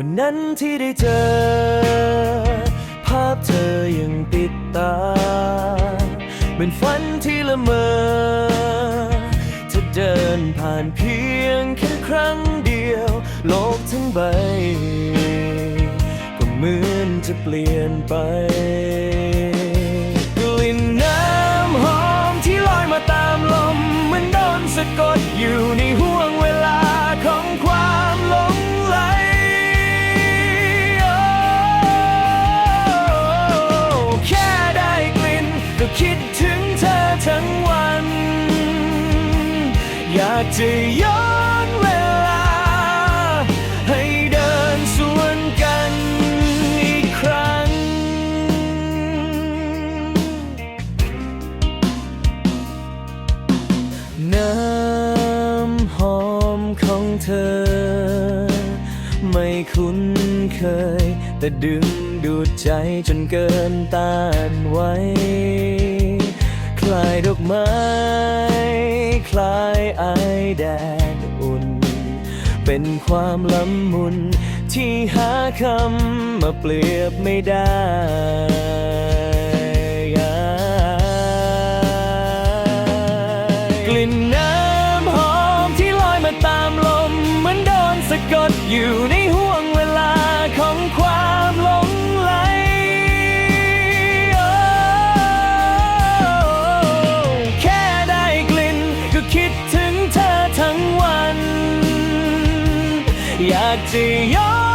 วันนั้นที่ได้เจอ ภาพเธอยังติดตา เป็นฝันที่ละเมอจะเดินผ่านเพียงแค่ครั้งเดียว โลกทั้งใบ ก็เหมือนจะเปลี่ยนไปกลิ่นน้ำหอมที่ลอยมาตามลม เหมันโดนสะกดอยู่ในห่วงเวลา จะย้อนเวลา ให้เดินสวนกันอีกครั้ง น้ำหอมของเธอ ไม่คุ้นเคย แต่ดึงดูดใจจนเกินต้านไว้ คลายดอกไม้ ลายไอแดดอุ่น เป็นความละมุนที่หาคำมาเปรียบไม่ได้กลิ่นน้ำหอมที่ลอยมาตามลมเหมือนโดนสะกดอยู่ใน อยากจะย้อ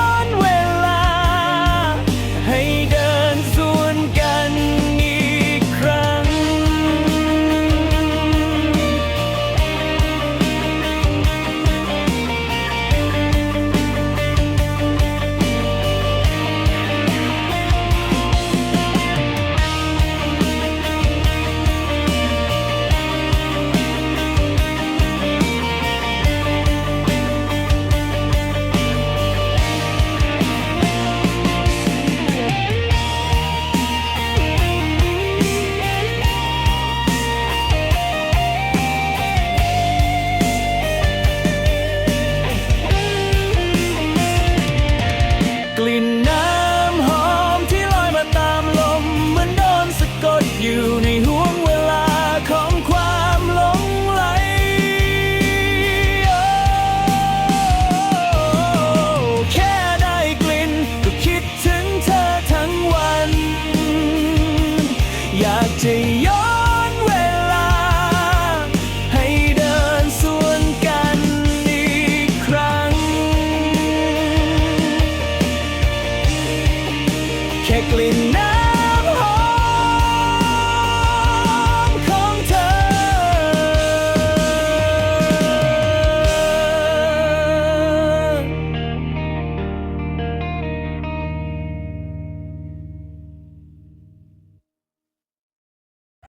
จะย้อนเวลา ให้เดินสวนกันอีกครั้ง แค่กลิ่นน้ำ